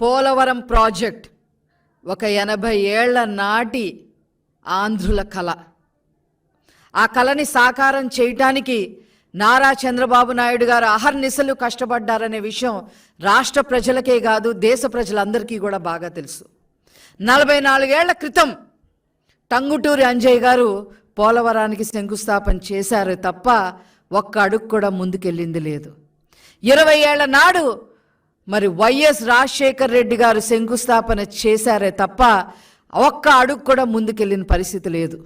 Polavaram project ఒక ఎనభై ఏళ్ళ నాటి ఆంధ్రుల కళ ఆ కళని సాకారం చేయటానికి నారా చంద్రబాబు నాయుడు గారు అహర్నిశలు కష్టపడ్డారనే విషయం రాష్ట్ర ప్రజలకే కాదు దేశ ప్రజలందరికీ కూడా బాగా తెలుసు. నలభై నాలుగేళ్ళ క్రితం టంగుటూరి అంజయ్ గారు పోలవరానికి శంకుస్థాపన చేశారు తప్ప ఒక్క అడుగు కూడా ముందుకెళ్ళింది లేదు. ఇరవై ఏళ్ళ నాడు మరి వైఎస్ రాజశేఖర్ రెడ్డి గారు శంకుస్థాపన చేశారే తప్ప ఒక్క అడుగు కూడా ముందుకెళ్ళిన పరిస్థితి లేదు.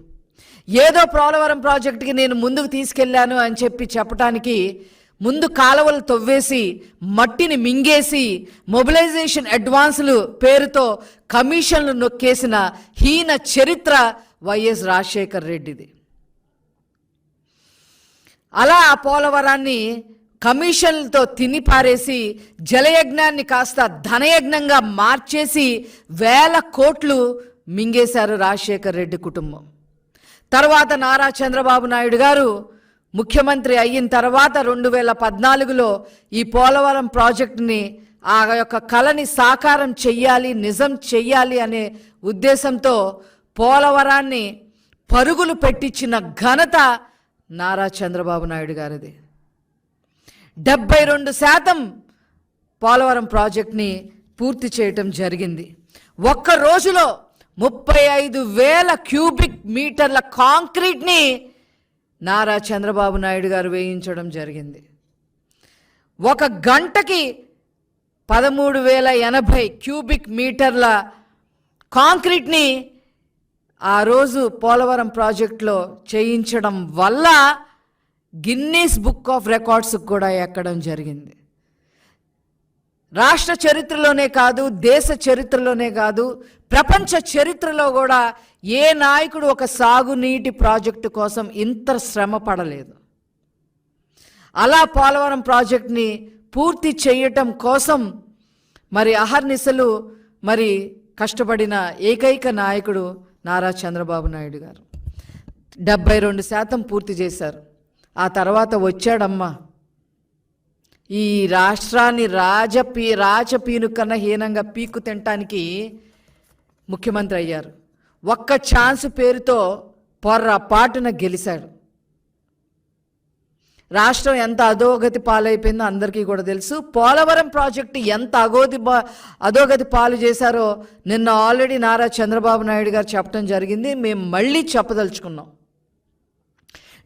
ఏదో పోలవరం ప్రాజెక్టుకి నేను ముందుకు తీసుకెళ్ళాను అని చెప్పి చెప్పడానికి ముందు కాలువలు తవ్వేసి మట్టిని మింగేసి మొబిలైజేషన్ అడ్వాన్సులు పేరుతో కమిషన్లు నొక్కేసిన హీన చరిత్ర వైఎస్ రాజశేఖర్ రెడ్డిది. అలా ఆ పోలవరాన్ని కమిషన్లతో తిని పారేసి జలయజ్ఞాన్ని కాస్త ధనయజ్ఞంగా మార్చేసి వేల కోట్లు మింగేశారు రాజశేఖర్ రెడ్డి కుటుంబం. తర్వాత నారా చంద్రబాబు నాయుడు గారు ముఖ్యమంత్రి అయిన తర్వాత రెండు వేల పద్నాలుగులో ఈ పోలవరం ప్రాజెక్టుని ఆ యొక్క కళని సాకారం చెయ్యాలి నిజం చెయ్యాలి అనే ఉద్దేశంతో పోలవరాన్ని పరుగులు పెట్టించిన ఘనత నారా చంద్రబాబు నాయుడు గారిది. డెబ్బై రెండు శాతం పోలవరం ప్రాజెక్ట్ని పూర్తి చేయటం జరిగింది. ఒక్క రోజులో ముప్పై ఐదు వేల క్యూబిక్ మీటర్ల కాంక్రీట్ని నారా చంద్రబాబు నాయుడు గారు వేయించడం జరిగింది. ఒక గంటకి పదమూడు వేల ఎనభై క్యూబిక్ మీటర్ల కాంక్రీట్ని ఆ రోజు పోలవరం ప్రాజెక్టులో చేయించడం వల్ల గిన్నీస్ బుక్ ఆఫ్ రికార్డ్స్ కూడా ఎక్కడం జరిగింది. రాష్ట్ర చరిత్రలోనే కాదు దేశ చరిత్రలోనే కాదు ప్రపంచ చరిత్రలో కూడా ఏ నాయకుడు ఒక సాగునీటి ప్రాజెక్టు కోసం ఇంత శ్రమ పడలేదు. అలా పోలవరం ప్రాజెక్ట్ని పూర్తి చేయటం కోసం మరి అహర్నిశలు మరి కష్టపడిన ఏకైక నాయకుడు నారా చంద్రబాబు నాయుడు గారు. డెబ్బై రెండు శాతం పూర్తి చేశారు. ఆ తర్వాత వచ్చాడమ్మా. ఈ రాష్ట్రాన్ని రాజపీ రాజపీను కన్నా హీనంగా పీకు తినటానికి ముఖ్యమంత్రి అయ్యారు. ఒక్క ఛాన్స్ పేరుతో పొర్రపాటున గెలిచాడు రాష్ట్రం ఎంత అధోగతి పాలైపోయిందో అందరికీ కూడా తెలుసు. పోలవరం ప్రాజెక్టు ఎంత అగోతి బా- అధోగతి పాలు చేశారో నిన్న ఆల్రెడీ నారా చంద్రబాబు నాయుడు గారు చెప్పడం జరిగింది. మేము మళ్ళీ చెప్పదలుచుకున్నాం.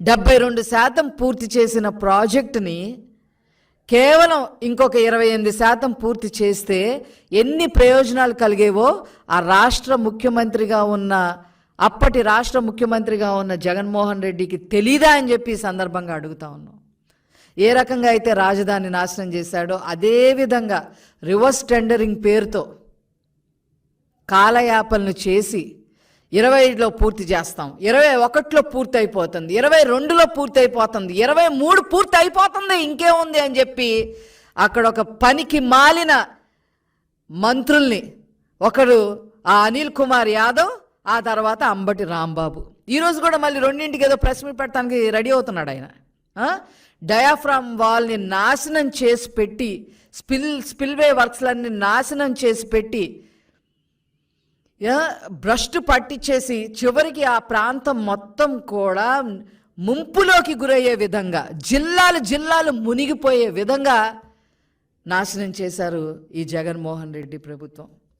డెబ్బై రెండు శాతం పూర్తి చేసిన ప్రాజెక్టుని కేవలం ఇంకొక ఇరవై ఎనిమిది శాతం పూర్తి చేస్తే ఎన్ని ప్రయోజనాలు కలిగేవో ఆ రాష్ట్ర ముఖ్యమంత్రిగా ఉన్న అప్పటి రాష్ట్ర ముఖ్యమంత్రిగా ఉన్న జగన్మోహన్ రెడ్డికి తెలీదా అని చెప్పి ఈ సందర్భంగా అడుగుతా ఉన్నాం. ఏ రకంగా అయితే రాజధాని నాశనం చేశాడో అదే విధంగా రివర్స్ టెండరింగ్ పేరుతో కాలయాపలను చేసి ఇరవైలో పూర్తి చేస్తాం. ఇరవై ఒకటిలో పూర్తి అయిపోతుంది. ఇరవై రెండులో పూర్తి అయిపోతుంది. ఇరవై మూడు పూర్తి అయిపోతుంది. ఇంకేముంది అని చెప్పి అక్కడ ఒక పనికి మాలిన మంత్రుల్ని ఒకడు ఆ అనిల్ కుమార్ యాదవ్ ఆ తర్వాత అంబటి రాంబాబు. ఈరోజు కూడా మళ్ళీ రెండింటికి ఏదో ప్రెస్ మీట్ పెట్టడానికి రెడీ అవుతున్నాడు ఆయన. డయాఫ్రామ్ వాల్ని నాశనం చేసి పెట్టి స్పిల్ స్పిల్వే వర్క్స్లన్నీ నాశనం చేసి పెట్టి భ్రష్టు పట్టించేసి చివరికి ఆ ప్రాంతం మొత్తం కూడా ముంపులోకి గురయ్యే విధంగా జిల్లాలు జిల్లాలు మునిగిపోయే విధంగా నాశనం చేశారు ఈ జగన్మోహన్ రెడ్డి ప్రభుత్వం.